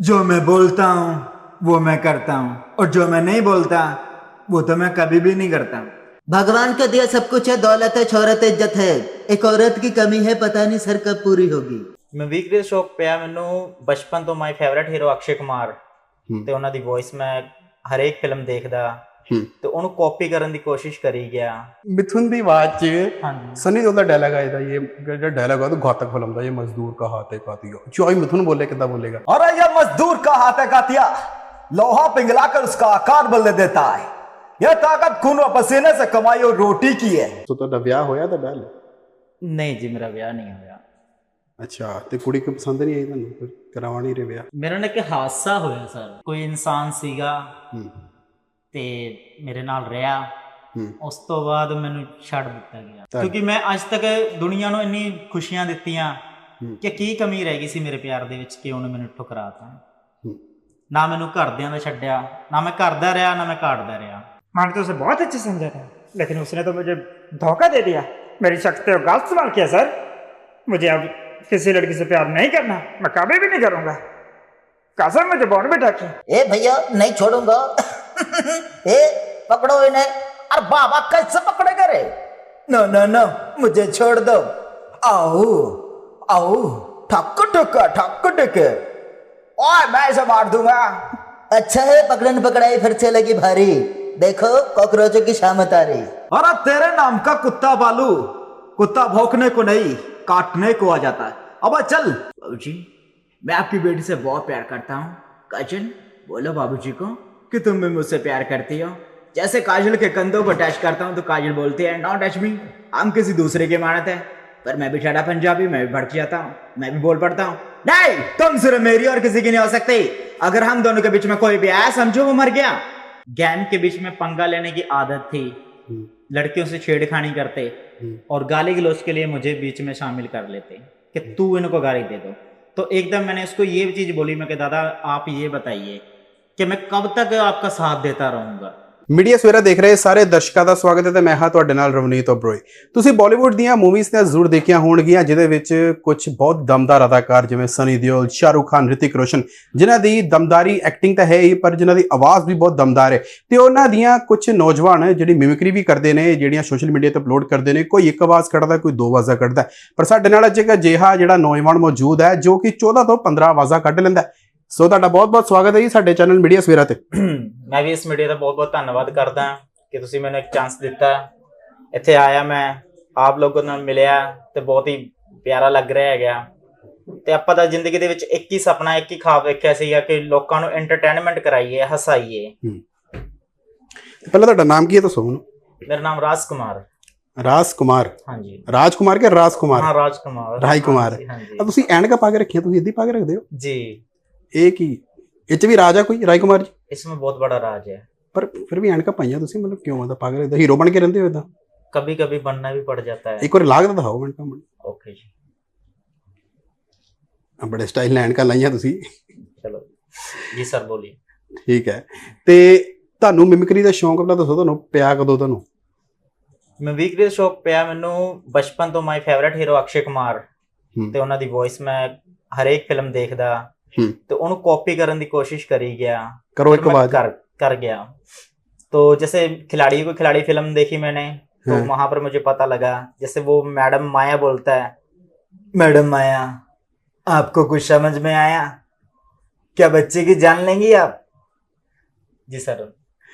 जो मैं बोलता हूँ वो मैं करता हूँ और जो मैं नहीं बोलता वो तो मैं कभी भी नहीं करता भगवान का दिया सब कुछ है दौलत है शोहरत है इज्जत है एक औरत की कमी है पता नहीं सर कब पूरी होगी ਮੈਂ ਵੀਕ ਦੇ ਸ਼ੌਕ ਪਿਆ ਮੈਨੂੰ ਬਚਪਨ ਤੋਂ my favourite hero Akshay Kumar ਹੂੰ। ਤੇ ਉਹਨਾਂ ਦੀ ਵੌਇਸ ਮੈਂ ਹਰੇਕ ਫਿਲਮ ਦੇਖਦਾ ਹੂੰ। ਤੇ ਉਹਨੂੰ ਕਾਪੀ ਕਰਨ ਦੀ ਕੋਸ਼ਿਸ਼ ਕਰੀ ਗਿਆ ਮਿਥੁਨ ਦੀ ਆਵਾਜ਼ 'ਚ ਹਾਂਜੀ ਸਨੀ ਦਿਓਲ ਦਾ ਡਾਇਲੌਗ ਆਇਆ ਇਹ ਜਿਹੜਾ ਡਾਇਲੌਗ ਆ ਉਹ ਘਾਤਕ ਫਿਲਮ ਦਾ ਇਹ ਮਜ਼ਦੂਰ ਕਾ ਹਾਥ ਹੈ ਕਾਤੀਆ ਜੋ ਹੀ ਮਿਥੁਨ ਬੋਲੇ ਕਿੱਦਾਂ ਬੋਲੇਗਾ और ये मजदूर का हाथ है कातिया लोहा पिघलाकर उसका आकार बदल देता है यह ताकत खून व पसीने से कमाई और रोटी की है ਸੋ ਤੁਹਾਡਾ ਵਿਆਹ ਹੋਇਆ ਤਾਂ ਡਲ ਨਹੀਂ ਜੀ ਮੇਰਾ ਵਿਆਹ ਨਹੀਂ ਹੋਇਆ ਅੱਛਾ ਤੇ ਕੁੜੀ ਕੋ ਪਸੰਦ ਨਹੀਂ ਆਈ ਤੁਹਾਨੂੰ ਫਿਰ ਕਰਾਵਾ ਨਹੀਂ ਰਹੇ ਵਿਆਹ ਮੇਰਾ ਨਾ ਇੱਕ ਹਾਦਸਾ ਹੋਇਆ ਸਰ ਕੋਈ ਇਨਸਾਨ ਸੀਗਾ ਹੂੰ ਤੇ ਮੇਰੇ ਨਾਲ ਰਿਹਾ ਹੂੰ ਉਸ ਤੋਂ ਬਾਅਦ ਮੈਨੂੰ ਛੱਡ ਦਿੱਤਾ ਗਿਆ ਤਾਂ- ਕਿਉਂਕਿ ਮੈਂ ਅੱਜ ਤੱਕ ਦੁਨੀਆ ਨੂੰ ਇੰਨੀ ਖੁਸ਼ੀਆਂ ਦਿੱਤੀਆਂ ਹੂੰ। ਕਿ ਕੀ ਕਮੀ ਰਹਿ ਗਈ ਸੀ ਮੇਰੇ ਪਿਆਰ ਦੇ ਵਿੱਚ ਕਿ ਉਹਨੇ ਮੈਨੂੰ ਠੁਕਰਾਤਾ ਹੂੰ ਨਾ ਮੈਨੂੰ ਘਰਦਿਆਂ ਦਾ ਛੱਡਿਆ ਨਾ ਮੈਂ ਘਰ ਦਾ ਰਿਹਾ ਨਾ ਮੈਂ ਘਾਟ ਦਾ ਰਿਹਾ मैंने तो उसे बहुत अच्छे समझा था लेकिन उसने तो मुझे धोखा दे दिया मेरी शख्स पे गलत इस्तेमाल किया सर मुझे अब किसी लड़की से प्यार नहीं करना मैं कभी भी नहीं करूंगा कसम मुझे बॉन्ड भी ढकी ए भैया नहीं छोड़ूंगा ए? पकड़ो इन्हें। अरे बाबा कैसे पकड़ेगा रे? नो नो नो मुझे छोड़ दो। आओ आओ ठक ठक ठक ठक। ओए मैं इसे मार दूँगा। अच्छा है पकड़न पकड़ाई फिर से लगी भारी। देखो कॉकरोचों की शामत आ रही। अरे तेरे नाम का कुत्ता बालू। कुत्ता भौंकने को नहीं काटने को आ जाता है। अब चल। बाबूजी मैं आपकी बेटी से बहुत प्यार करता हूँ। काजल बोलो बाबूजी को। कि तुम भी मुझसे प्यार करती हो? जैसे काजल के कंधों को टच करता हूँ तो काजल बोलती है नॉट टच मी हम किसी दूसरे की मानत है पर मैं भी ठड़ा पंजाबी मैं भी भड़क जाता हूँ मैं भी बोल पड़ता हूँ। नहीं तुम सिर्फ़ मेरी और किसी की नहीं हो सकती। अगर हम दोनों के बीच में कोई भी आया समझो वो मर गया। गैंग के बीच में पंगा लेने की आदत थी। हम्म, लड़कियों से छेड़खानी करते हम्म। और गाली गलौज के लिए मुझे बीच में शामिल कर लेते कि तू इनको गाली दे दो। तो एकदम मैंने इसको ये चीज़ बोली मैं कि दादा आप ये बताइए कि मैं कब तक आपका साथ देता रहूंगा ਮੀਡੀਆ ਸਵੇਰਾ ਦੇਖ ਰਹੇ ਸਾਰੇ ਦਰਸ਼ਕਾਂ ਦਾ ਸਵਾਗਤ ਹੈ ਤੇ ਮੈਂ ਹਾਂ ਤੁਹਾਡੇ ਨਾਲ ਰਵਨੀਤ ਓਬਰੋਏ ਤੁਸੀਂ ਬਾਲੀਵੁੱਡ ਦੀਆਂ ਮੂਵੀਜ਼ ਤੇ ਜ਼ਰੂਰ ਦੇਖੀਆਂ ਹੋਣਗੀਆਂ ਜਿਹਦੇ ਵਿੱਚ ਕੁਝ ਬਹੁਤ ਦਮਦਾਰ ਅਦਾਕਾਰ ਜਿਵੇਂ ਸਨੀ ਦਿਓਲ ਸ਼ਾਹਰੁਖ ਖਾਨ ਰਿਤਿਕ ਰੋਸ਼ਨ ਜਿਨ੍ਹਾਂ ਦੀ ਦਮਦਾਰੀ ਐਕਟਿੰਗ ਤਾਂ ਹੈ ਹੀ ਪਰ ਜਿਨ੍ਹਾਂ ਦੀ ਆਵਾਜ਼ ਵੀ ਬਹੁਤ ਦਮਦਾਰ ਹੈ ਤੇ ਉਹਨਾਂ ਦੀਆਂ ਕੁਝ ਨੌਜਵਾਨ ਜਿਹੜੀ ਮਿਮਿਕਰੀ ਵੀ ਕਰਦੇ ਨੇ ਜਿਹੜੀਆਂ ਸੋਸ਼ਲ ਮੀਡੀਆ ਤੇ ਅਪਲੋਡ ਕਰਦੇ ਨੇ ਕੋਈ ਇੱਕ ਆਵਾਜ਼ ਕੱਢਦਾ ਕੋਈ ਦੋ ਆਵਾਜ਼ਾਂ ਕੱਢਦਾ ਪਰ ਸਾਡੇ ਨਾਲ ਅੱਜ ਇੱਕ ਅਜਿਹਾ ਜਿਹੜਾ ਨੌਜਵਾਨ ਮੌਜੂਦ ਹੈ ਜੋ ਕਿ 14 ਤੋਂ 15 ਆਵਾਜ਼ਾਂ ਕੱਢ ਲੈਂਦਾ ਹੈ। ਸੋ ਤੁਹਾਡਾ ਬਹੁਤ-ਬਹੁਤ ਸਵਾਗਤ ਹੈ ਜੀ ਸਾਡੇ ਚੈਨਲ ਮੀਡੀਆ ਸਵੇਰਾ ਤੇ। ਮੈਂ ਵੀ ਇਸ ਮੀਡੀਆ ਦਾ ਬਹੁਤ ਬਹੁਤ ਧੰਨਵਾਦ ਕਰਦਾ ਕਿ ਤੁਸੀਂ ਮੈਨੂੰ ਇੱਕ ਚਾਂਸ ਦਿੱਤਾ ਇੱਥੇ ਆਇਆ ਮੈਂ ਆਪ ਲੋਕਾਂ ਨਾਲ ਮਿਲਿਆ ਤੇ ਬਹੁਤ ਹੀ ਪਿਆਰਾ ਲੱਗ ਰਿਹਾ ਹੈਗਾ। ਤੇ ਆਪਾਂ ਤਾਂ ਜ਼ਿੰਦਗੀ ਦੇ ਵਿੱਚ ਇੱਕ ਹੀ ਸੁਪਨਾ ਇੱਕ ਹੀ ਖਾਬ ਵੇਖਿਆ ਸੀਗਾ ਕਿ ਲੋਕਾਂ ਨੂੰ ਐਂਟਰਟੇਨਮੈਂਟ ਕਰਾਈਏ ਹਸਾਈਏ। ਪਹਿਲਾਂ ਤੁਹਾਡਾ ਨਾਮ ਕੀ ਹੈ ਦੱਸੋ ਮੈਨੂੰ? ਮੇਰਾ ਨਾਮ ਰਾਜ ਕੁਮਾਰ। ਰਾਜ ਕੁਮਾਰ। ਹਾਂਜੀ। ਰਾਜ ਕੁਮਾਰ ਕੇ ਰਾਜ ਕੁਮਾਰ? ਹਾਂ ਰਾਜ ਕੁਮਾਰ। ਰਾਜ ਕੁਮਾਰ। ਤੁਸੀਂ ਐਨਕਾਂ ਪਾ ਕੇ ਰੱਖੀਆਂ ਤੁਸੀਂ ਇੱਦੀ ਪਾ ਕੇ ਰੱਖਦੇ ਹੋ? जी ਇਹ ਕੀ ਇਹ ਚ ਵੀ ਰਾਜ ਆ ਕੋਈ ਰਾਜ ਕੁਮਾਰ ਜੀ इसमें बहुत बड़ा राज है ਪਰ ਫਿਰ ਵੀ ਐਨਕਾਂ ਪਾਈਆਂ ਤੁਸੀਂ ਮਤਲਬ ਕਿਉਂ ਮਤਲਬ ਪਾ ਕੇ ਰੱਖਦੇ ਹੀਰੋ ਬਣ ਕੇ ਰਹਿੰਦੇ ਹੋ ਇਦਾਂ कभी कभी बनना भी पड़ जाता है ਇੱਕ ਵਾਰ ਲਾਗ ਤਾਂ ਦਿਖਾਓ ਐਨਕਾਂ ਬਣ ओके जी ਆ ਬੜੇ ਸਟਾਈਲ ਨਾਲ ਐਨਕਾਂ ਲਾਈਆਂ ਤੁਸੀਂ चलो जी सर बोलिए ਠੀਕ ਹੈ ਤੇ ਤੁਹਾਨੂੰ ਮਿਮਿਕਰੀ ਦਾ ਸ਼ੌਂਕ ਪਹਿਲਾਂ ਦੱਸੋ ਤੁਹਾਨੂੰ ਪਿਆ ਕਦੋਂ ਤੁਹਾਨੂੰ ਮੈਂ ਵੀਕ ਦੇ ਸ਼ੌਕ ਪਿਆ ਮੈਨੂੰ ਬਚਪਨ ਤੋਂ my favourite hero Akshay Kumar ਹੂੰ। ਤੇ ਉਹਨਾਂ ਦੀ ਵੌਇਸ ਮੈਂ ਹਰੇਕ ਫਿਲਮ ਦੇਖਦਾ ਹੂੰ। ਤੇ ਉਹਨੂੰ ਕਾਪੀ ਕਰਨ ਦੀ ਕੋਸ਼ਿਸ਼ ਕਰੀ ਗਿਆ ਕਰੋ ਇੱਕ फिर मैं ਆਵਾਜ਼ कर कर गया तो जैसे खिलाड़ी को खिलाड़ी फिल्म देखी मैंने तो हाँ। वहां पर मुझे पता लगा जैसे वो मैडम माया बोलता है मैडम माया आपको कुछ समझ में आया क्या बच्चे की जान लेंगी आप जी सर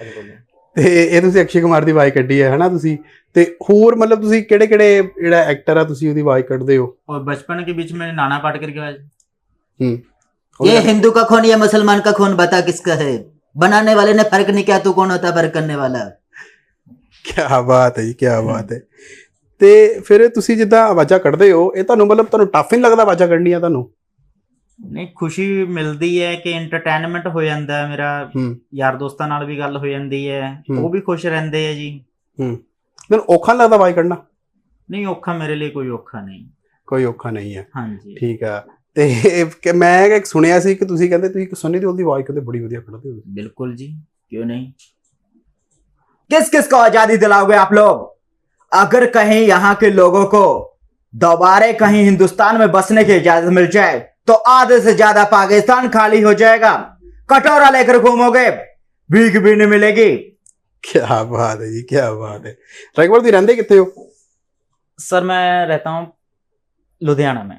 आगे बोलिए ਤੇ ਇਹ ਤੁਸੀਂ ਅਕਸ਼ੇ ਕੁਮਾਰ ਦੀ ਆਵਾਜ਼ ਕੱਢੀ ਹੈ ਹਨਾ ਤੁਸੀਂ ਤੇ ਹੋਰ ਮਤਲਬ ਤੁਸੀਂ ਕਿਹੜੇ ਕਿਹੜੇ ਜਿਹੜਾ ਐਕਟਰ ਆ ਤੁਸੀਂ ਉਹਦੀ ਆਵਾਜ਼ ਕੱਢਦੇ ਹੋ और बचपन के बीच में नाना पाटेकर की आवाज ਹੂੰ ये हिंदू का खून या मुसलमान का खून बता किसका है बनाने वाले ने फर्क नहीं किया तू कौन होता फर्क करने वाला ਕੀ ਬਾਤ ਹੈ ਜੀ ਕੀ ਬਾਤ ਹੈ ਤੇ ਫਿਰ ਤੁਸੀਂ ਜਿੱਦਾਂ ਆਵਾਜ਼ਾਂ ਕੱਢਦੇ ਹੋ ਇਹ ਤੁਹਾਨੂੰ ਮਤਲਬ ਤੁਹਾਨੂੰ ਟਫ ਨਹੀਂ ਲੱਗਦਾ ਆਵਾਜ਼ਾਂ ਕੱਢਣੀਆਂ ਤੁਹਾਨੂੰ ਨਹੀਂ ਖੁਸ਼ੀ ਮਿਲਦੀ ਹੈ ਕਿ ਐਂਟਰਟੇਨਮੈਂਟ ਹੋ ਜਾਂਦਾ ਹੈ ਮੇਰਾ ਹੂੰ ਯਾਰ ਦੋਸਤਾਂ ਨਾਲ ਵੀ ਗੱਲ ਹੋ ਜਾਂਦੀ ਹੈ ਹੂੰ। ਉਹ ਵੀ ਖੁਸ਼ ਰਹਿੰਦੇ ਆ ਜੀ ਹੂੰ ਤੁਹਾਨੂੰ ਔਖਾ ਨਹੀਂ ਲੱਗਦਾ ਆਵਾਜ਼ ਕੱਢਣਾ ਨਹੀਂ ਔਖਾ ਮੇਰੇ ਲਈ ਕੋਈ ਔਖਾ ਨਹੀਂ ਕੋਈ ਔਖਾ ਨਹੀਂ ਹੈ ਹਾਂਜੀ ਠੀਕ ਆ ਤੇ ਕਿ ਮੈਂ ਇੱਕ ਸੁਣਿਆ ਸੀ ਕਿ ਤੁਸੀਂ ਕਹਿੰਦੇ ਤੁਸੀਂ ਸੁਣੀ ਦਿਓਲ ਦੀ ਆਵਾਜ਼ ਕਹਿੰਦੇ ਬੜੀ ਵਧੀਆ ਕੱਢਦੇ ਹੋ ਬਿਲਕੁਲ ਜੀ ਕਿਉਂ ਨਹੀਂ किस किस को आजादी दिलाओगे आप लोग अगर कहीं यहाँ के लोगों को दोबारा कहीं हिंदुस्तान में बसने की इजाजत मिल जाए तो आधे से ज्यादा पाकिस्तान खाली हो जाएगा कटोरा लेकर घूमोगे भीख भी नहीं मिलेगी ਕੀ ਬਾਤ ਹੈ ਜੀ ਕੀ ਬਾਤ ਹੈ ਰੈਗਵਰ ਦੀ ਰਹਿੰਦੇ ਕਿੱਥੇ ਹੋ सर मैं रहता हूँ लुधियाना में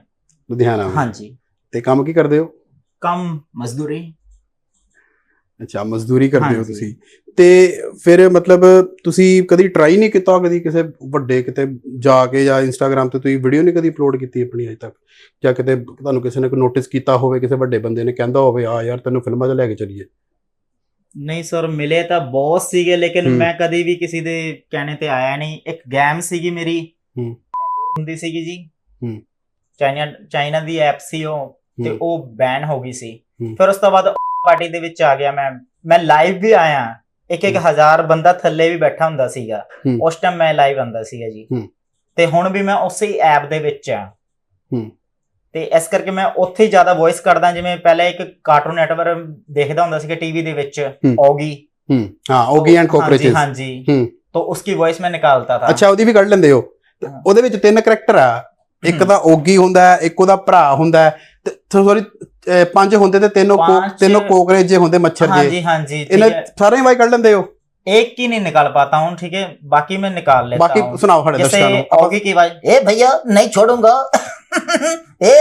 ਲੁਧਿਆਣਾ ਹਾਂਜੀ। ਤੇ ਕੰਮ ਕੀ ਕਰਦੇ ਹੋ? ਕੰਮ ਮਜ਼ਦੂਰੀ। ਅੱਛਾ ਮਜ਼ਦੂਰੀ ਕਰਦੇ ਹੋ ਤੁਸੀਂ। ਤੇ ਫਿਰ ਮਤਲਬ ਤੁਸੀਂ ਕਦੀ ਟਰਾਈ ਨਹੀਂ ਕੀਤਾ ਕਦੀ ਕਿਸੇ ਵੱਡੇ ਕਿਤੇ ਜਾ ਕੇ ਜਾਂ ਇੰਸਟਾਗ੍ਰam ਤੇ ਤੁਸੀਂ ਵੀਡੀਓ ਨਹੀਂ ਕਦੀ ਅਪਲੋਡ ਕੀਤੀ ਆਪਣੀ ਅਜੇ ਤੱਕ? ਜਾਂ ਕਿਤੇ ਤੁਹਾਨੂੰ ਕਿਸੇ ਨੇ ਕੋਈ ਨੋਟਿਸ ਕੀਤਾ ਹੋਵੇ ਕਿਸੇ ਵੱਡੇ ਬੰਦੇ ਨੇ ਕਹਿੰਦਾ ਹੋਵੇ ਆ ਯਾਰ ਤੈਨੂੰ ਫਿਲਮਾਂ 'ਚ ਲੈ ਕੇ ਚਲੀਏ ਨਹੀਂ ਸਰ ਮਿਲੇ ਤਾਂ ਬਹੁਤ ਸੀਗੇ ਲੇਕਿਨ ਮੈਂ ਕਦੀ ਵੀ ਕਿਸੇ ਦੇ ਕਹਿਣੇ ਤੇ ਆਇਆ ਨਹੀਂ। ਇੱਕ ਗੇਮ ਸੀਗੀ ਮੇਰੀ। ਹੁੰਦੀ ਸੀਗੀ ਜੀ। ਚਾਈਨਾ ਚਾਈਨਾ ਦੀ ਐਪ ਸੀ ਉਹ ਤੇ ਉਹ ਬੈਨ ਹੋ ਗਈ ਸੀ। ਫਿਰ ਉਸ ਤੋਂ ਬਾਅਦ ਪਾਰਟੀ ਦੇ ਵਿੱਚ ਆ ਗਿਆ ਮੈਂ। ਮੈਂ ਲਾਈਵ ਵੀ ਆਇਆ। ਇੱਕ ਇੱਕ ਹਜ਼ਾਰ ਬੰਦਾ ਥੱਲੇ ਵੀ ਬੈਠਾ ਹੁੰਦਾ ਸੀਗਾ। ਉਸ ਟਾਈਮ ਮੈਂ ਲਾਈਵ ਆਂਦਾ ਸੀਗਾ ਜੀ। ਤੇ ਹੁਣ ਵੀ ਮੈਂ ਉਸੇ ਐਪ ਦੇ ਵਿੱਚ ਆ। ਤੇ ਇਸ ਕਰਕੇ ਮੈਂ ਉੱਥੇ ਹੀ ਜ਼ਿਆਦਾ ਵੌਇਸ ਕਰਦਾ ਜਿਵੇਂ ਪਹਿਲੇ ਇੱਕ ਕਾਰਟੂਨ ਨੈਟਵਰਕ ਦੇਖਦਾ ਹੁੰਦਾ ਸੀਗਾ ਟੀਵੀ ਦੇ ਵਿੱਚ ਔਗੀ ਹਾਂ। ਔਗੀ ਐਂਡ ਕੋਕਰੋਚਸ ਹਾਂਜੀ ਤਾਂ ਉਸकी ਵੌਇਸ ਮੈਂ ਨਿਕਾਲਤਾ ਥਾ। ਅੱਛਾ ਉਹਦੀ ਵੀ ਕੱਢ ਲੈਂਦੇ ਹੋ। ਉਹਦੇ ਵਿੱਚ ਤਿੰਨ ਕੈਰੈਕਟਰ ਆ। ਇੱਕ ਹੂੰ। ਤਾਂ ਓਗੀ ਹੁੰਦਾ ਹੈ ਇੱਕ ਉਹਦਾ ਭਰਾ ਹੁੰਦਾ ਹੈ ਤੇ ਸੌਰੀ ਪੰਜ ਹੁੰਦੇ ਤੇ ਤਿੰਨੋਂ ਕੋ- ਪੰਜ- ਤਿੰਨੋਂ ਕੋਕਰੇਜ ਜੇ ਹੁੰਦੇ ਮੱਛਰ हाँ ਜੇ जी हाँ जी ठीक ਇਹਨਾਂ है ਸਾਰੇ ਹੀ ਵਾਈ ਕੱਢ ਲੈਂਦੇ ਹੋ एक की नहीं निकाल पाता हूँ ठीक है बाकी मैं निकाल लेता ਬਾਕੀ हूँ ਸੁਣਾਓ ਸਾਡੇ जैसे ਦਰਸ਼ਕਾਂ ਨੂੰ ਆਪਾਂ- औगी की वाई ए भैया नहीं छोड़ूंगा ए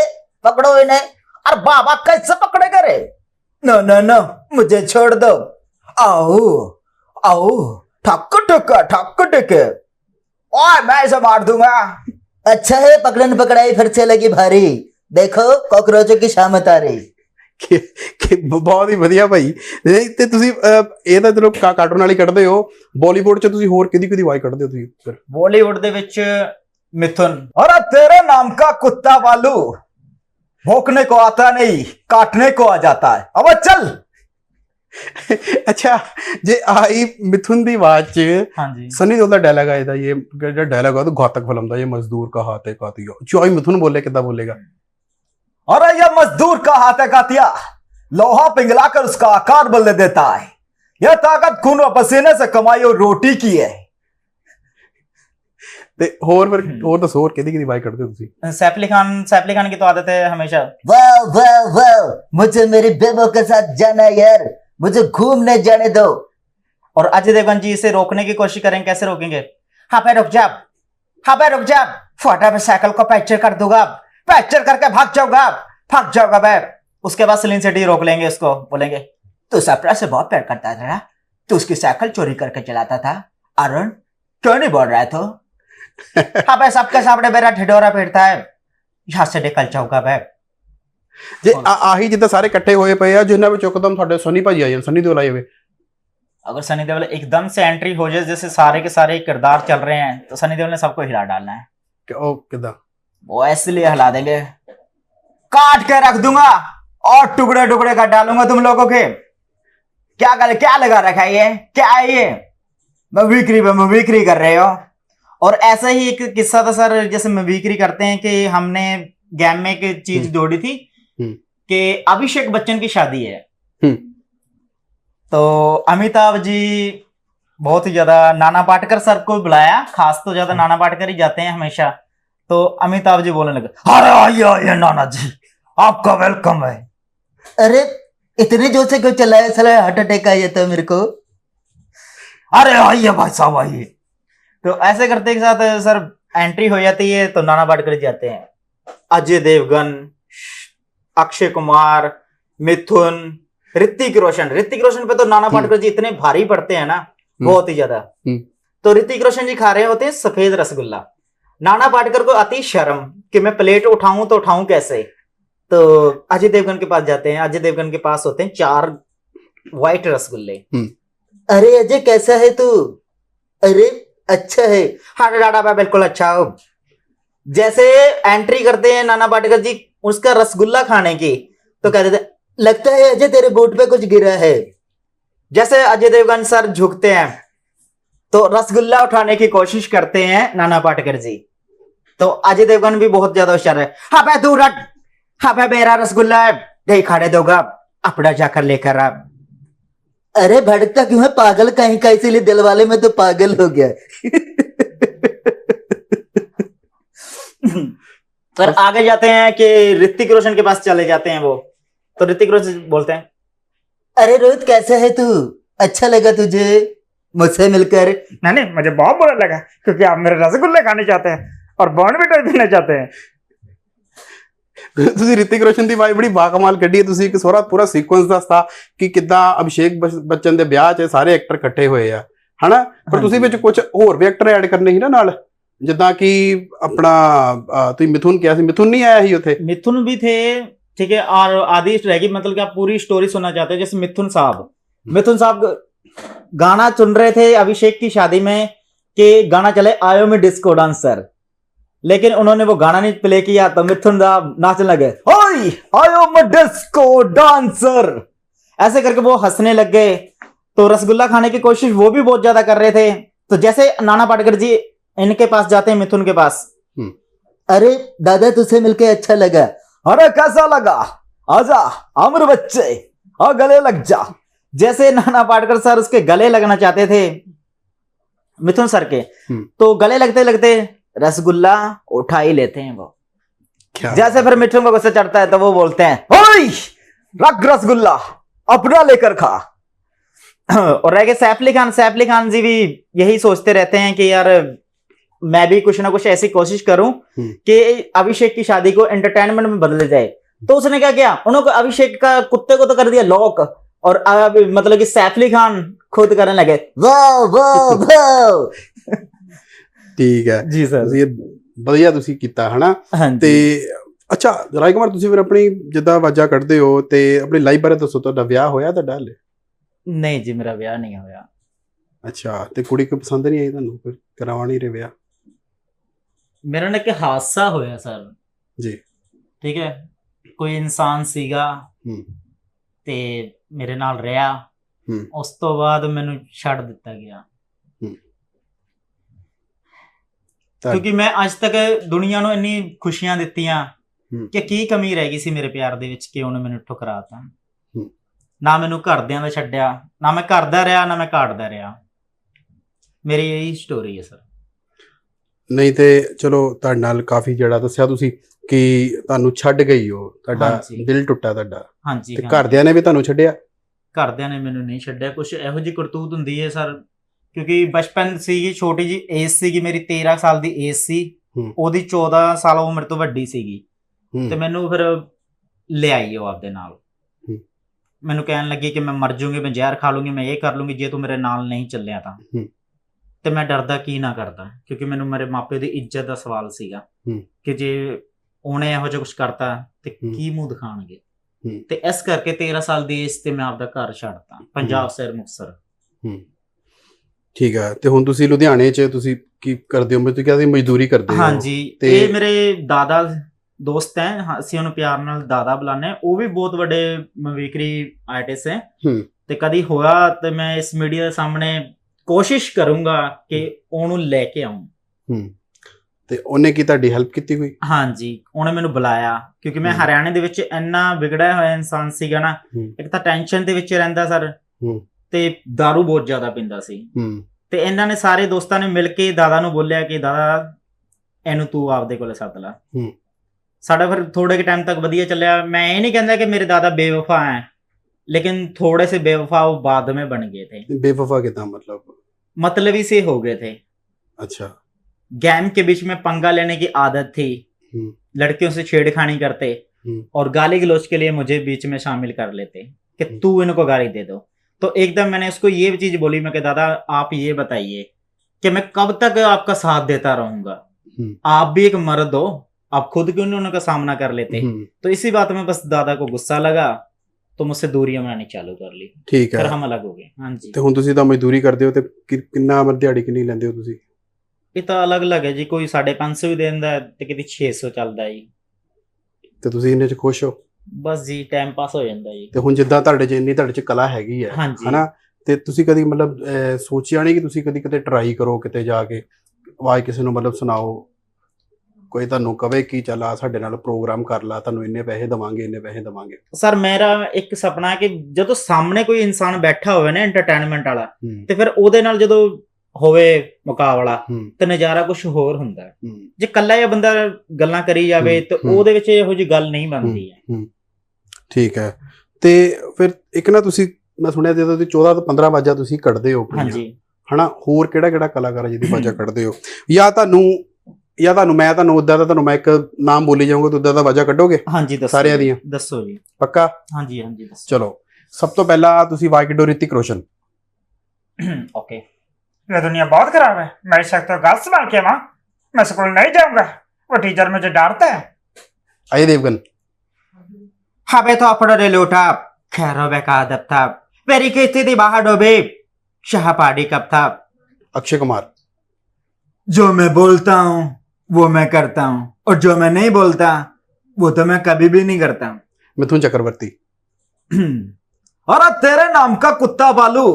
पकड़ो इन्हें अरे बाबा कैसे पकड़ेगा रे नो नो नो मुझे छोड़ दो आओ आओ ठक ठक ठक ठक ओए मैं इसे मार दूंगा अच्छा है पकड़न पकड़ाई फिर से लगी भारी देखो कॉकरोचों की शामत आ रही ਕਿ ਕਿ ਬ- ਬਹੁਤ ਹੀ ਵਧੀਆ ਭਾਈ ਨਹੀਂ ਤੇ ਤੁਸੀਂ ਅਹ, ਇਹ ਤਾਂ ਚਲੋ ਕਾ- ਕਾਰਟੂਨ ਵਾਲੀ ਕੱਢਦੇ ਹੋ ਬਾਲੀਵੁੱਡ 'ਚ ਤੁਸੀਂ ਹੋਰ ਕਿਹਦੀ ਕਿਹਦੀ ਵਾਈ ਕੱਢਦੇ ਹੋ ਤੁਸੀਂ ਫਿਰ बॉलीवुड ਦੇ ਵਿੱਚ ਮਿਥੁਨ अरे तेरे नाम का कुत्ता बालू भोंकने को आता नहीं काटने को आ जाता है अब चल ਅੱਛਾ ਜੇ ਆਈ ਮਿਥੁਨ ਦੀ ਆਵਾਜ਼ 'ਚ हाँ जी ਸਨੀ ਦਿਓਲ ਦਾ ਡਾਇਲੌਗ ਆਇਆ ਇਹ ਜਿਹੜਾ ਡਾਇਲੌਗ ਆ ਉਹ ਘਾਤਕ ਫਿਲਮ ਦਾ ਇਹ ਮਜ਼ਦੂਰ ਕਹਾ ਤੇ ਕਾਤੀਆ ਜੋ ਆਈ ਮਿਥੁਨ ਬੋਲੇ ਕਿੱਦਾਂ ਬੋਲੇਗਾ अरे यह मजदूर का हाथ है कातिया लोहा पिघलाकर उसका आकार बदल देता है यह ताकत खून व पसीने से कमाई और रोटी की है ਤੇ ਹੋਰ ਫਿਰ ਹੋਰ ਦੱਸੋ ਹੋਰ ਕਿਹਦੀ ਕਿਹਦੀ ਵਾਈ ਕੱਢਦੇ ਹੋ ਤੁਸੀਂ सैफ अली खान सैफ अली खान की तो आदत है हमेशा वाह वाह वाह मुझे मेरी बेबो के साथ जाना है यार मुझे घूमने जाने दो। और अजय देवगन जी इसे रोकने की कोशिश करेंगे कैसे रोकेंगे? हाँ पे रुक जा हाँ पे रुक जा फटा पे साइकिल को पैक्चर कर दूँगा। पैक्चर करके भाग जाऊँगा। भाग जाऊँगा मैं। उसके बाद सलीन सेठी रोक लेंगे उसको बोलेंगे तू सपरा से बहुत प्यार करता था ना? तू उसकी साइकिल चोरी करके चलाता था? अरुण क्यों नहीं बोल रहा है तो? हाँ भाई सबके सामने मेरा ढिडोरा पीटता है। यहाँ से निकल जाऊँगा मैं। ਜੇ ਆ- ਆਹੀ ਜਿੱਦਾਂ ਸਾਰੇ ਇਕੱਠੇ ਹੋਏ ਪਏ ਆ ਜਿਨ੍ਹਾਂ ਵਿੱਚ ਇੱਕਦਮ ਤੁਹਾਡੇ ਸਨੀ ਭਾਜੀ ਆ ਜਾਣ ਸਨੀ ਦਿਓਲ ਆਏ ਹੋਏ अगर सनी देओल एकदम से एंट्री हो जाए जैसे सारे के सारे किरदार चल रहे हैं तो सनी देओल ने सबको हिला डालना है ਕਿ ਉਹ ਕਿਦਾਂ वो इसलिए हिला देंगे काट के रख दूंगा और टुकड़े टुकड़े कर डालूंगा तुम लोगों के क्या कर क्या लगा रखा है ये क्या है ये मविक्री पे मविक्री कर रहे हो और ऐसा ही एक किस्सा था सर जैसे मिमिक्री करते हैं कि हमने गेम में एक चीज हम्म। जोड़ी थी हम्म। कि अभिषेक बच्चन की शादी है। हम्म। तो अमिताभ जी बहुत ही ज़्यादा नाना पाटकर सर को बुलाया खास तो ज़्यादा नाना पाटकर ही जाते हैं हमेशा। तो अमिताभ जी बोलने लगे अरे आइए आइए नाना जी आपका वेलकम है। अरे इतने ज़ोर से क्यों चलाया साला हार्ट अटैक आ जाता है मेरे को। अरे आइए भाई साहब आइए। तो ऐसे करते के साथ सर एंट्री हो जाती है तो नाना पाटकर जाते हैं। अजय देवगन अक्षय कुमार मिथुन ऋतिक रोशन। ऋतिक रोशन पे तो नाना पाटकर जी इतने भारी पड़ते हैं ना बहुत ही ज़्यादा। हम्म। तो ऋतिक रोशन जी खा रहे होते हैं सफ़ेद रसगुल्ला। नाना पाटकर को आती शर्म कि मैं प्लेट उठाऊं तो उठाऊं कैसे? तो अजय देवगन के पास जाते हैं। अजय देवगन के पास होते हैं चार व्हाइट रसगुल्ले। अरे अजय कैसा है तू? अरे अच्छा है। हाँ डाडा बिल्कुल अच्छा हो। जैसे एंट्री करते हैं नाना पाटेकर जी उसका रसगुल्ला खाने की। तो कह देते लगता है अजय तेरे बूट पे कुछ गिरा है। जैसे अजय देवगन सर झुकते हैं तो रसगुल्ला उठाने की कोशिश करते हैं नाना पाटकर जी। तो अजय देवगन भी बहुत ज़्यादा होशियार है। हाँ भाई दूर हट हाँ भाई, मेरा रसगुल्ला है। नहीं खाने दोगा अपना जाकर लेकर आप अरे भड़कता क्यों है? पागल कहीं का, इसीलिए दिल वाले में तो पागल हो गया सर आगे जाते हैं कि ऋतिक रोशन के पास चले जाते हैं वो तो ऋतिक रोशन बोलते हैं अरे रोहित कैसा है तू अच्छा लगा तुझे मुझसे मिलकर नहीं नहीं मुझे बहुत बुरा लगा क्योंकि आप मेरे रसगुल्ले खाने चाहते हैं और बॉर्नविटा पीना चाहते हैं ਤੁਸੀਂ ਰਿਤਿਕ ਰੋਸ਼ਨ ਦੀ ਵਾਈ ਬੜੀ ਬਾਕਮਾਲ ਕੱਢੀ ਹੈ ਤੁਸੀਂ ਇੱਕ ਸੋਰਾ ਪੂਰਾ ਸੀਕੁਐਂਸ ਦੱਸਤਾ ਕਿ ਕਿੱਦਾਂ ਅਭਿਸ਼ੇਕ ਬਚ- ਬੱਚਨ ਦੇ ਵਿਆਹ 'ਚ ਸਾਰੇ ਐਕਟਰ ਇਕੱਠੇ ਹੋਏ ਆ ਹਨਾ ਪਰ ਤੁਸੀਂ ਵਿੱਚ ਕੁਝ ਹੋਰ ਵੀ ਐਕਟਰ ਐਡ ਕਰਨੇ ਸੀ ਨਾ ਨਾਲ ਜਿੱਦਾਂ ਕਿ ਆਪਣਾ ਅਹ, ਤੁਸੀਂ ਮਿਥੁਨ ਕਿਹਾ ਸੀ ਮਿਥੁਨ ਨਹੀਂ ਆਇਆ ਸੀ ਉੱਥੇ मिथुन भी थे ठीक है और आदेश रहेगी मतलब कि आप पूरी स्टोरी सुनना चाहते हैं जैसे मिथुन साहब मिथुन साहब गाना चुन रहे थे अभिषेक की शादी में कि गाना चले आयो में डिस्को डांसर लेकिन उन्होंने वो गाना नहीं प्ले किया तो मिथुन साहब नाचने लगे ओए आयो में डिस्को डांसर ऐसे करके वो हंसने लग गए तो रसगुल्ला खाने की कोशिश वो भी बहुत ज्यादा कर रहे थे तो जैसे नाना पाटेकर जी इनके पास जाते हैं मिथुन के पास। अरे दादा तुझसे मिलकर अच्छा लगा। अरे कैसा लगा? आजा अमर बच्चे और गले लग जा। जैसे नाना पाटकर सर उसके गले लगना चाहते थे मिथुन सर के। हम्म। तो गले लगते लगते रसगुल्ला उठा ही लेते हैं वो। क्या जैसे फिर मिठुन को गुस्सा चढ़ता है तो वो बोलते हैं ओए रख रसगुल्ला अपना लेकर खा। और रह गए सैफ अली खान। सैफ अली खान जी भी यही सोचते रहते हैं कि यार मैं भी कुछ ना कुछ ऐसी कोशिश करूं हम्म। कि अभिषेक की शादी को एंटरटेनमेंट में बदल जाए तो उसने क्या किया उन्होंने अभिषेक का कुत्ते को तो कर दिया लॉक और अब मतलब कि सैफ अली खान खुद करने लगे वाह वाह वाह ਠੀਕ ਹੈ जी सर ਤੁਸੀਂ ਇਹ ਵਧੀਆ ਤੁਸੀਂ ਕੀਤਾ ਹਨਾ हाँ ਤੇ जी ਅੱਛਾ ਰਾਜ ਕੁਮਾਰ ਤੁਸੀਂ ਫਿਰ ਆਪਣੀ ਜਿੱਦਾਂ ਆਵਾਜ਼ਾਂ ਕੱਢਦੇ ਹੋ ਤੇ ਆਪਣੀ ਲਾਈਫ ਬਾਰੇ ਦੱਸੋ ਤੁਹਾਡਾ ਵਿਆਹ ਹੋਇਆ ਤੁਹਾਡਾ ਹਲੇ नहीं जी मेरा ब्याह नहीं होया ਅੱਛਾ ਤੇ ਕੁੜੀ ਕੋਈ ਪਸੰਦ ਨਹੀਂ ਆਈ ਤੁਹਾਨੂੰ ਫਿਰ ਕਰਾਵਾ ਨਹੀਂ ਰਹੇ ਵਿਆਹ ਮੇਰਾ ਨਾ ਇੱਕ ਹਾਦਸਾ ਹੋਇਆ ਸਰ। ਜੀ। ਠੀਕ ਹੈ? ਕੋਈ ਇਨਸਾਨ ਸੀਗਾ ਹੂੰ। ਤੇ ਮੇਰੇ ਨਾਲ ਰਿਹਾ। ਹੂੰ। ਉਸ ਤੋਂ ਬਾਅਦ ਮੈਨੂੰ ਛੱਡ ਦਿੱਤਾ ਗਿਆ। ਤਾਂ- ਕਿਉਂਕਿ ਮੈਂ ਅੱਜ ਤੱਕ ਦੁਨੀਆ ਨੂੰ ਇੰਨੀ ਖੁਸ਼ੀਆਂ ਦਿੱਤੀਆਂ ਹੂੰ। ਕਿ ਕੀ ਕਮੀ ਰਹਿ ਗਈ ਸੀ ਮੇਰੇ ਪਿਆਰ ਦੇ ਵਿੱਚ ਕਿ ਉਹਨੇ ਮੈਨੂੰ ਠੁਕਰਾਤਾ ਹੂੰ। ਨਾ ਮੈਨੂੰ ਘਰਦਿਆਂ ਦਾ ਛੱਡਿਆ ਨਾ ਮੈਂ ਘਰ ਦਾ ਰਿਹਾ ਨਾ ਮੈਂ ਘਾਟ ਦਾ ਰਿਹਾ। ਮੇਰੀ ਇਹੀ ਸਟੋਰੀ ਹੈ ਸਰ। ਨਹੀਂ ਤੇ ਚਲੋ ਤੁਹਾਡੇ ਨਾਲ ਕਾਫੀ ਜਿਹੜਾ ਦੱਸਿਆ ਤੁਸੀਂ ਕਿ ਤੁਹਾਨੂੰ ਛੱਡ ਗਈ ਉਹ ਤੁਹਾਡਾ ਹਾਂਜੀ। ਦਿਲ ਟੁੱਟਾ ਤੁਹਾਡਾ ਹਾਂਜੀ ਤੇ ਹਾਂ। ਘਰਦਿਆਂ ਨੇ ਵੀ ਤੁਹਾਨੂੰ ਛੱਡਿਆ ਘਰਦਿਆਂ ਨੇ ਮੈਨੂੰ ਨਹੀਂ ਛੱਡਿਆ ਕੁਝ ਇਹੋ ਜਿਹੀ ਕਰਤੂਤ ਹੁੰਦੀ ਹੈ ਸਰ ਕਿਉਂਕਿ ਬਚਪਨ ਸੀਗੀ ਛੋਟੀ ਜੀ ਏਜ ਸੀਗੀ ਮੇਰੀ 13 ਸਾਲ ਦੀ ਏਜ ਸੀ ਹੂੰ। ਉਹਦੀ 14 ਸਾਲ ਉਹ ਮੇਰੇ ਤੋਂ ਵੱਡੀ ਸੀਗੀ ਹੂੰ ਤੇ ਮੈਨੂੰ ਫਿਰ ਲਿਆਈ ਉਹ ਆਪਦੇ ਨਾਲ ਹੂੰ। ਮੈਨੂੰ ਕਹਿਣ ਲੱਗੀ ਕਿ ਮੈਂ ਮਰ ਜਾਊਂਗੀ ਮੈਂ ਜ਼ਹਿਰ ਖਾ ਲੂੰਗੀ ਮੈਂ ਇਹ ਕਰ ਲੂੰਗੀ ਜੇ ਤੂੰ ਮੇਰੇ ਨਾਲ ਨਹੀਂ ਚੱਲਿਆ ਤਾਂ ਹੂੰ। ਤੇ ਮੈਂ ਡਰਦਾ ਕੀ ਨਾ ਕਰਦਾ ਕਿਉਂਕਿ ਮੈਨੂੰ ਮੇਰੇ ਮਾਪੇ ਦੀ ਇੱਜ਼ਤ ਦਾ ਸਵਾਲ ਸੀਗਾ। ਕਿ ਜੇ ਉਹਨੇ ਇਹੋ ਜਿਹਾ ਕੁਝ ਕਰਤਾ ਤੇ। ਕੀ ਮੂੰਹ ਦਿਖਾਣਗੇ। ਤੇ ਇਸ ਕਰਕੇ 13 ਸਾਲ ਦੀ ਏਜ ਤੇ ਮੈਂ ਆਪਦਾ ਘਰ ਛੱਡਤਾ ਪੰਜਾਬ ਸ਼ਹਿਰ ਮੁਕਤਸਰ ਹੂੰ ਠੀਕ ਹੈ ਤੇ ਹੁਣ ਤੁਸੀਂ ਲੁਧਿਆਣੇ 'ਚ ਤੁਸੀਂ ਕੀ ਕਰਦੇ ਹੋ ਮੈਂ ਤੁਸੀਂ ਕਿਹਾ ਸੀ ਮਜ਼ਦੂਰੀ ਕਰਦੇ ਹੋ ਹਾਂਜੀ ਇਹ ਮੇਰੇ ਦਾਦਾ ਦੋਸਤ ਹੈ ਅਸੀਂ ਉਹਨੂੰ ਪਿਆਰ ਨਾਲ ਦਾਦਾ ਬੁਲਾਉਂਦੇ ਹਾਂ ਉਹ ਵੀ ਬਹੁਤ ਵੱਡੇ ਮਵੀਕਰੀ ਆਰਟਿਸਟ ਹੂੰ। ਤੇ ਕਦੀ ਹੋਇਆ ਤੇ ਮੈਂ ਇਸ ਮੀਡੀਆ ਦੇ ਸਾਹਮਣੇ ਕੋਸ਼ਿਸ਼ ਕਰੂੰਗਾ ਕਿ ਉਹਨੂੰ ਲੈ ਕੇ ਆਉਂ ਹੂੰ। ਤੇ ਉਹਨੇ ਕੀ ਤੁਹਾਡੀ ਹੈਲਪ ਕੀਤੀ ਕੋਈ? ਹਾਂਜੀ ਉਹਨੇ ਮੈਨੂੰ ਬੁਲਾਇਆ ਕਿਉਂਕਿ ਮੈਂ। ਹਰਿਆਣੇ ਦੇ ਵਿੱਚ ਇੰਨਾ ਵਿਗੜਿਆ ਹੋਇਆ ਇਨਸਾਨ ਸੀਗਾ ਨਾ। ਇੱਕ ਤਾਂ ਟੈਨਸ਼ਨ ਦੇ ਵਿੱਚ ਰਹਿੰਦਾ ਸਰ ਹੂੰ। ਤੇ दारू ਬਹੁਤ ਜ਼ਿਆਦਾ ਪੀਂਦਾ ਸੀ। ਹੂੰ। ਤੇ ਇਹਨਾਂ ਨੇ ਸਾਰੇ ਦੋਸਤਾਂ ਨੇ ਮਿਲ ਕੇ ਦਾਦਾ ਨੂੰ ਬੋਲਿਆ ਕਿ ਦਾਦਾ ਇਹਨੂੰ ਤੂੰ ਆਪਦੇ ਕੋਲੇ ਸੱਦ ਲੈ। ਹੂੰ। ਸਾਡਾ ਫਿਰ ਥੋੜੇ ਕਿ ਟਾਈਮ ਤੱਕ ਵਧੀਆ ਚੱਲਿਆ। ਮੈਂ ਇਹ ਨਹੀਂ ਕਹਿੰਦਾ ਕਿ ਮੇਰੇ ਦਾਦਾ ਬੇਵਫਾ ਹੈ। लेकिन थोड़े से बेवफा वो बाद में बन गए थे। बेवफा कितना मतलब? मतलबी से हो गए थे। अच्छा। गैम के बीच में पंगा लेने की आदत थी। हम्म। लड़कियों से छेड़खानी करते। हम्म। और गाली गलोच के लिए मुझे बीच में शामिल कर लेते कि हम्म। तू इनको गाली दे दो। तो एकदम मैंने उसको ये चीज़ बोली मैं दादा आप ये बताइए कि मैं कब तक आपका साथ देता रहूँगा? आप भी एक मर्द हो आप खुद क्यों नहीं उनका सामना कर लेते? तो इसी बात में बस दादा को गुस्सा लगा। तो मुझसे दूरियां बनानी चालू कर ली ਠੀਕ फिर ਹੈ हम अलग हो गए हाँ जी ਤੇ ਹੁਣ ਤੁਸੀਂ ਤਾਂ ਮਜ਼ਦੂਰੀ ਕਰਦੇ ਹੋ ਤੇ ਕਿ- ਕਿੰਨਾ ਮਰ ਦਿਹਾੜੀ ਕਿੰਨੀ ਲੈਂਦੇ ਹੋ ਤੁਸੀਂ ਇਹ ਤਾਂ ਅਲੱਗ-ਅਲੱਗ ਹੈ ਜੀ ਕੋਈ 550 ਵੀ ਦਿੰਦਾ ਹੈ ਤੇ ਕਿਤੇ 600 ਚੱਲਦਾ ਹੈ ਜੀ ਤੇ ਤੁਸੀਂ ਇਹਨੇ 'ਚ ਖੁਸ਼ ਹੋ ਬਸ ਜੀ ਟਾਈਮ ਪਾਸ ਹੋ ਜਾਂਦਾ ਜੀ ਤੇ ਹੁਣ ਜਿੱਦਾਂ ਤੁਹਾਡੇ 'ਚ ਇੰਨੀ ਤੁਹਾਡੇ 'ਚ ਕਲਾ ਹੈਗੀ ਹੈ ਹਾਂਜੀ ਹਨਾ ਤੇ ਤੁਸੀਂ ਕਦੀ ਮਤਲਬ ਅਹ, ਸੋਚਿਆ ਨਹੀਂ ਕਿ ਤੁਸੀਂ ਕਦੀ ਕਿਤੇ ਟਰਾਈ ਕਰੋ ਕਿਤੇ ਜਾ ਕੇ ਆਵਾਜ਼ ਕਿਸੇ ਨੂੰ ਮਤਲਬ ਸੁਣਾਓ ਕੋਈ ਤੁਹਾਨੂੰ ਕਵੇ ਕਿ ਚੱਲ ਆ ਸਾਡੇ ਨਾਲ ਪ੍ਰੋਗਰਾਮ ਕਰ ਲਾ ਤੁਹਾਨੂੰ ਇੰਨੇ ਪੈਸੇ ਦਵਾਂਗੇ ਇੰਨੇ ਪੈਸੇ ਦਵਾਂਗੇ। ਸਰ ਮੇਰਾ ਇੱਕ ਸੁਪਨਾ ਹੈ ਕਿ ਜਦੋਂ ਸਾਹਮਣੇ ਕੋਈ ਇਨਸਾਨ ਬੈਠਾ ਹੋਵੇ ਨਾ ਐਂਟਰਟੇਨਮੈਂਟ ਵਾਲਾ ਹੂੰ। ਤੇ ਫਿਰ ਉਹਦੇ ਨਾਲ ਜਦੋਂ ਹੋਵੇ ਮੁਕਾਬਲਾ ਹੂੰ। ਤੇ ਨਜ਼ਾਰਾ ਕੁਝ ਹੋਰ ਹੁੰਦਾ ਹੈ। ਹੂੰ। ਜੇ ਕੱਲਾ ਇਹ ਬੰਦਾ ਗੱਲਾਂ ਕਰੀ ਜਾਵੇ ਹੂੰ, ਤੇ ਹੂੰ। ਉਹਦੇ ਵਿੱਚ ਇਹੋ ਜੀ ਗੱਲ ਨਹੀਂ ਬਣਦੀ ਹੈ ਹੂੰ। ਠੀਕ ਹੈ। ਤੇ ਫਿਰ ਇੱਕ ਨਾ ਤੁਸੀਂ ਮੈਂ ਸੁਣਿਆ ਜਦੋਂ ਤੁਸੀਂ 14 ਤੋਂ 15 ਵਾਜਾ ਤੁਸੀਂ ਕੱਢਦੇ ਹੋ ਆਪਣੀਆਂ, ਹਾਂਜੀ। ਹਨਾ? ਹੋਰ ਕਿਹੜਾ ਕਿਹੜਾ ਕਲਾਕਾਰ ਹੈ ਜਿਹਦੀ ਵਾਜਾ ਕੱਢਦੇ ਹੋ? ਜਾਂ ਤੁਹਾਨੂੰ ਜਾਂ ਤੁਹਾਨੂੰ ਮੈਂ ਤੁਹਾਨੂੰ ਉਦਾਂ ਦਾ ਤੁਹਾਨੂੰ ਮੈਂ ਇੱਕ ਨਾਮ ਬੋਲੀ ਜਾਊਂਗਾ ਤੁਸੀਂ ਉਦਾਂ ਦਾ ਵਾਜਾ ਕੱਢੋਗੇ ਹਾਂਜੀ ਦੱਸੋ ਸਾਰਿਆਂ ਜੀ, ਦੀਆਂ? ਦੱਸੋ ਜੀ ਪੱਕਾ ਹਾਂਜੀ ਹਾਂਜੀ ਦੱਸੋ ਚਲੋ ਸਭ ਤੋਂ ਪਹਿਲਾਂ ਤੁਸੀਂ ਆਵਾਜ਼ ਕੱਢੋ ਰਿਤਿਕ ਰੋਸ਼ਨ ओके ये दुनिया बहुत खराब है मेरी शक्ति तो गलत संभाल के माँ मैं स्कूल नहीं जाऊंगा वो टीचर मुझे डांटता है ਅਜੇ ਦੇਵਗਨ हबे तो अपना रे लोटा खैरो का अदब था मेरी की स्थिति बाहर डोबे शाहपाड़ी कब था ਅਕਸ਼ੇ ਕੁਮਾਰ जो मैं बोलता हूँ वो मैं करता हूँ। और जो मैं नहीं बोलता वो तो मैं कभी भी नहीं करता। मिथुन चक्रवर्ती। अरे तेरे नाम का कुत्ता बालू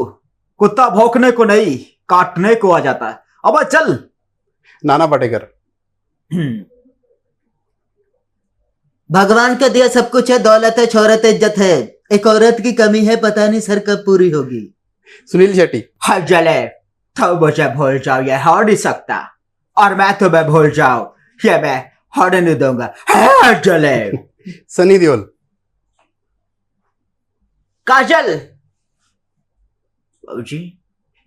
कुत्ता भौंकने को नहीं काटने को आ जाता है। अब चल। नाना पटेकर। भगवान के दिया सब कुछ है दौलत है शोहरत इज़्ज़त है। एक औरत की कमी है पता नहीं सर कब पूरी होगी। सुनील शेट्टी। हर जले थो बोझे जाओ ये हो नहीं सकता। और मैं तुम्हें भूल जाओ ये मैं होने नहीं दूँगा चले सनी दियोल काजल। बाबूजी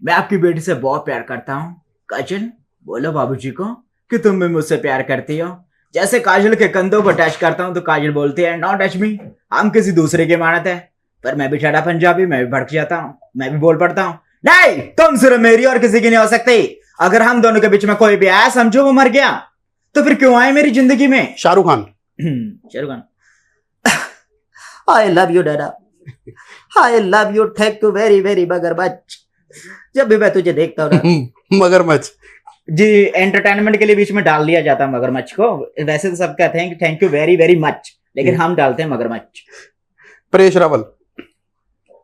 मैं आपकी बेटी से बहुत प्यार करता हूँ। काजल बोलो बाबूजी को कि तुम भी मुझसे प्यार करती हो। जैसे काजल के कंधों को टच करता हूँ तो काजल बोलती है नॉट टच मी हम किसी दूसरे की मानते है। पर मैं भी छठा पंजाबी मैं भी भड़क जाता हूँ। मैं भी बोल पड़ता हूँ नहीं तुम सिर्फ़ मेरी और किसी की नहीं हो सकती। अगर हम दोनों के बीच में कोई भी आया समझो वो मर गया तो फिर क्यों आए मेरी ज़िंदगी में? Shahrukh Khan. Shahrukh Khan. I love you डरा I love you thank you very very मगरमच्छ जब भी मैं तुझे देखता हूँ मगरमच्छ जी एंटरटेनमेंट के लिए बीच में डाल दिया जाता है मगरमच्छ को। वैसे तो सब कहते हैं कि thank you very very much लेकिन हम्म। हम डालते हैं मगरमच्छ परेश रावल।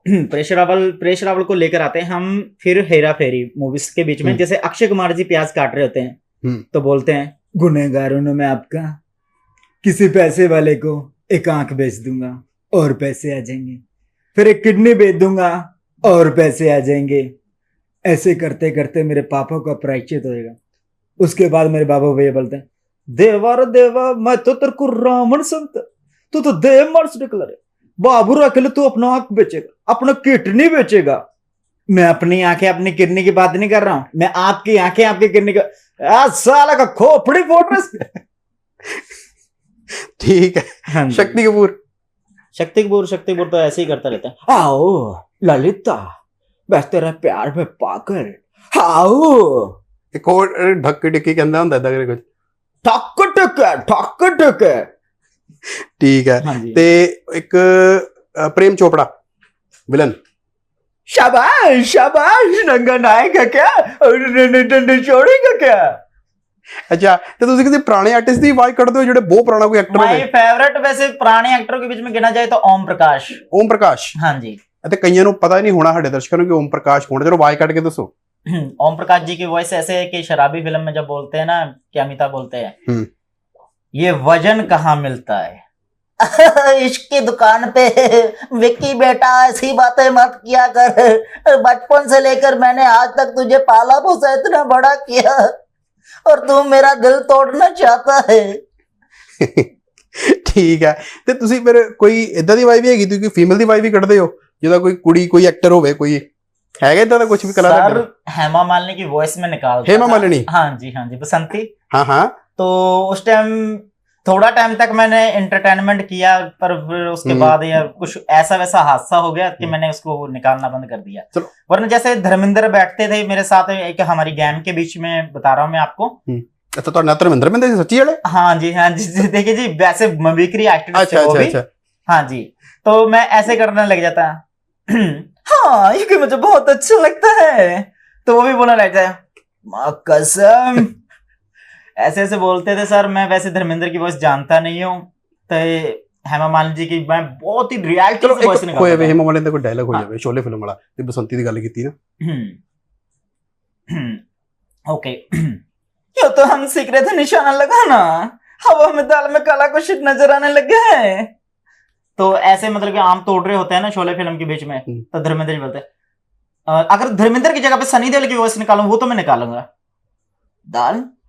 प्रेशर रावल प्रेशर रावल को लेकर आते हैं हम फिर हेरा फेरी मूवीज़ के बीच में। हम्म। जैसे अक्षय कुमार जी प्याज काट रहे होते हैं हम्म। तो बोलते हैं गुनेगारों मैं आपका किसी पैसे वाले को एक आँख बेच दूँगा और पैसे आ जाएँगे। फिर एक किडनी बेच दूँगा और पैसे आ जाएँगे। ऐसे करते करते मेरे पापा का प्रायश्चित होएगा। उसके बाद मेरे बाबा भैया बोलते हैं देवा रे देवा मैं तो तेरे को रावण समझता तू तो देव मार्स निकला रे। बाबू रख ले तू अपना आंख बेचेगा अपना किडनी बेचेगा मैं अपनी आंखें अपनी किडनी की बात नहीं कर रहा हूं मैं आपकी आंखें आपकी किडनी का आ, साला का खोपड़ी फोड़ रहा ਠੀਕ ਹੈ हाँ जी। ਸ਼ਕਤੀ ਕਪੂਰ शक्ति कपूर शक्ति कपूर तो ऐसे ही करता रहता है आओ ललिता बस तेरा प्यार में पागल आओ ਇੱਕ ਹੋਰ ਅਹ, ਢੱਕ ਡਿੱਕੀ ਕਹਿੰਦਾ ਹੁੰਦਾ ਇਦਾਂ ਕਰੇ ਕੁਝ ठक टक ठक टक ਠੀਕ ਹੈ हाँ जी ਤੇ ਇੱਕ ਅਹ, ਪ੍ਰੇਮ ਚੋਪੜਾ ਵਿਲਨ शाबाश शाबाश नंगा नायक क्या और डंडे डंडे छोड़ेगा क्या ਅੱਛਾ ਤੇ ਤੁਸੀਂ ਕਿਸੇ ਪੁਰਾਣੇ ਆਰਟਿਸਟ ਦੀ ਆਵਾਜ਼ ਕੱਢਦੇ ਹੋ ਜਿਹੜੇ ਬਹੁਤ ਪੁਰਾਣਾ ਕੋਈ ਐਕਟਰ माय ਹੋਵੇ फेवरेट वैसे पुराने एक्टरों के बीच में गिना जाए तो ओम प्रकाश ਓਮ ਪ੍ਰਕਾਸ਼ हाँ जी ਅਤੇ ਕਈਆਂ ਨੂੰ ਪਤਾ ਹੀ ਨਹੀਂ ਹੋਣਾ ਸਾਡੇ ਦਰਸ਼ਕਾਂ ਨੂੰ ਕਿ ਓਮ ਪ੍ਰਕਾਸ਼ ਕੌਣ ਹੈ ਚਲੋ ਆਵਾਜ਼ ਕੱਢ ਕੇ ਦੱਸੋ ओम प्रकाश जी की वॉइस ऐसे है कि शराबी फिल्म में जब बोलते हैं ना क्या अमिताभ बोलते हैं हम्म। ये वजन कहाँ मिलता है इश्क की दुकान पे विक्की बेटा ऐसी बातें मत किया कर बचपन से लेकर मैंने आज तक तुझे पाला पोसा इतना बड़ा किया और तू मेरा दिल तोड़ना चाहता है ਠੀਕ ਹੈ ਤੇ ਤੁਸੀਂ ਫਿਰ ਕੋਈ ਇਦਾਂ ਦੀ ਆਵਾਜ਼ ਵੀ ਹੈਗੀ ਤੁਸੀਂ ਕੋਈ ਫੀਮੇਲ ਦੀ ਆਵਾਜ਼ ਵੀ ਕੱਢਦੇ ਹੋ ਜਿਹਦਾ ਕੋਈ ਕੁੜੀ ਕੋਈ ਐਕਟਰ ਹੋਵੇ ਕੋਈ ਹੈਗਾ ਇਦਾਂ ਦਾ ਕੁਝ ਵੀ ਕਲਾ सर हेमा मालिनी की वॉइस में निकाल हेमा मालिनी? हाँ जी हाँ जी बसंती ਹਾਂ ਹਾਂ तो उस टाइम थोड़ा टाइम तक मैंने एंटरटेनमेंट किया पर फिर उसके बाद यार कुछ ऐसा वैसा हादसा हो गया कि मैंने उसको निकालना बंद कर दिया। वरना जैसे धर्मेंद्र बैठते थे मेरे साथ एक हमारी गैम के बीच में बता रहा हूँ मैं आपको। अच्छा तो धर्मेंद्र में सच्ची है हाँ जी हाँ जी देखिए जी वैसे मबिक्री एक्टर अच्छा, अच्छा, अच्छा। हाँ जी तो मैं ऐसे करने लग जाता। हाँ ये मुझे बहुत अच्छा लगता है। तो वो भी बोला लग जाए कसम। ऐसे ऐसे बोलते थे सर मैं वैसे धर्मेंद्र की वॉइस जानता नहीं हूँ तो ये हेमा मालिनी जी की मैं बहुत ही रियलिटी ਚਲੋ से वॉइस ਇੱਕ ਕੋਈ निकालता था। ਵੇਹਮ ਵਾਲੇ ਦਾ ਕੋਈ ਡਾਇਲੌਗ ਹੋ ਹਾਂ। ਜਾਵੇ ਸ਼ੋਲੇ ਫਿਲਮ ਵਾਲਾ ਤੇ ਬਸੰਤੀ ਦੀ ਗੱਲ ਕੀਤੀ ਨਾ हम्म हम्म, ओके ये तो हम सीख रहे थे निशाना लगाना हवा में दाल में काला कुछ नजर आने लग गया है तो ऐसे मतलब कि आम तोड़ रहे होते हैं ना शोले फिल्म के बीच में हम्म। तो धर्मेंद्र जी बोलते हैं, अ, अगर धर्मेंद्र की जगह पे सनी देओल की वॉइस निकालूं वो तो मैं निकालूंगा दाल क- क- क-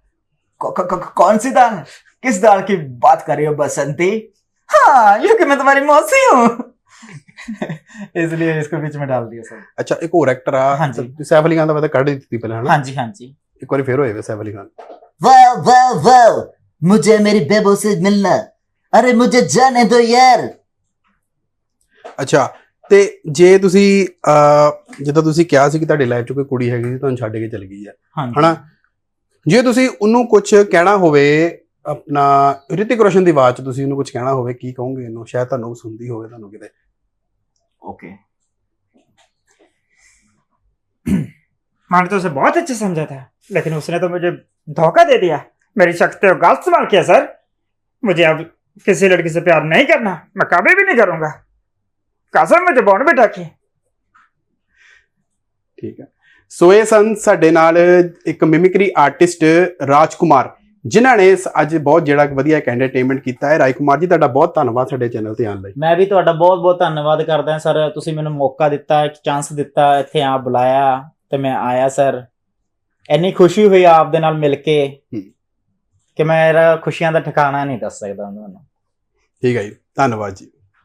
कौन सी दाल किस दाल की बात कर रही हो बसंती हाँ क्योंकि मैं तुम्हारी मौसी हूँ इसलिए इसको बीच में डाल दिया सर ਅੱਛਾ ਇੱਕ ਹੋਰ ਐਕਟਰ ਆ ਹਾਂਜੀ। ਤੁਸੀਂ ਸੈਫ ਅਲੀ ਖਾਨ ਦਾ ਪਤਾ ਕੱਢ ਹੀ ਦਿੱਤੀ ਪਹਿਲਾਂ ਹਨਾ हाँ जी हाँ जी ਇੱਕ ਵਾਰੀ ਫੇਰ ਹੋਏ ਵੇ ਸੈਫ ਅਲੀ ਖਾਨ वाह वाह वाह मुझे मेरी बेबो से मिलना अरे मुझे जाने दो यार ਅੱਛਾ ਤੇ ਜੇ ਤੁਸੀਂ ਅਹ ਜਦੋਂ ਤੁਸੀਂ ਕਿਹਾ ਸੀ ਕਿ ਤੁਹਾਡੀ ਲਾਈਫ 'ਚ ਕੋਈ ਕੁੜੀ ਹੈਗੀ ਸੀ ਤੁਹਾਨੂੰ ਛੱਡ ਕੇ ਚਲ ਗਈ ਹੈ हाँ जी ਹਨਾ ਜੇ ਤੁਸੀਂ ਉਹਨੂੰ ਕੁਝ ਕਹਿਣਾ ਹੋਵੇ ਆਪਣਾ ਰਿਤਿਕ ਰੋਸ਼ਨ ਦੀ ਆਵਾਜ਼ 'ਚ ਤੁਸੀਂ ਉਹਨੂੰ ਕੁਝ ਕਹਿਣਾ ਹੋਵੇ ਕੀ ਕਹੋਗੇ ਇਹਨੂੰ ਸ਼ਾਇਦ ਤੁਹਾਨੂੰ ਸੁਣਦੀ ਹੋਵੇ ਤੁਹਾਨੂੰ ਕਿਤੇ ओके मैंने तो उसे बहुत अच्छे समझा था लेकिन उसने तो मुझे धोखा दे दिया मेरी शक्ति और गलत इस्तेमाल किया सर मुझे अब किसी लड़की से प्यार नहीं करना मैं कभी भी नहीं करूंगा कसम मुझे बॉन्ड बिठा की ਠੀਕ ਹੈ ਸੋ ਇਹ ਸਨ ਸਾਡੇ ਨਾਲ ਇੱਕ ਮਿਮਿਕਰੀ ਆਰਟਿਸਟ ਰਾਜਕੁਮਾਰ ਜਿਨ੍ਹਾਂ ਨੇ ਅੱਜ ਬਹੁਤ ਜਿਹੜਾ ਵਧੀਆ ਇੱਕ ਐਂਟਰਟੇਨਮੈਂਟ ਕੀਤਾ ਹੈ। ਰਾਜਕੁਮਾਰ ਜੀ ਤੁਹਾਡਾ ਬਹੁਤ ਧੰਨਵਾਦ ਸਾਡੇ ਚੈਨਲ ਤੇ ਆਉਣ ਲਈ। ਮੈਂ ਵੀ ਤੁਹਾਡਾ ਬਹੁਤ ਬਹੁਤ ਧੰਨਵਾਦ ਕਰਦਾ ਸਰ। ਤੁਸੀਂ ਮੈਨੂੰ ਮੌਕਾ ਦਿੱਤਾ ਇੱਕ ਚਾਂਸ ਦਿੱਤਾ ਇੱਥੇ ਆ ਬੁਲਾਇਆ ਤੇ ਮੈਂ ਆਇਆ ਸਰ। ਇੰਨੀ ਖੁਸ਼ੀ ਹੋਈ ਆਪ ਦੇ ਨਾਲ ਮਿਲ ਕੇ ਹੂੰ। ਕਿ ਮੇਰਾ ਖੁਸ਼ੀਆਂ ਦਾ ਠਿਕਾਣਾ ਨਹੀਂ ਦੱਸ ਸਕਦਾ ਤੁਹਾਨੂੰ ਠੀਕ ਹੈ ਜੀ। ਧੰਨਵਾਦ ਜੀ।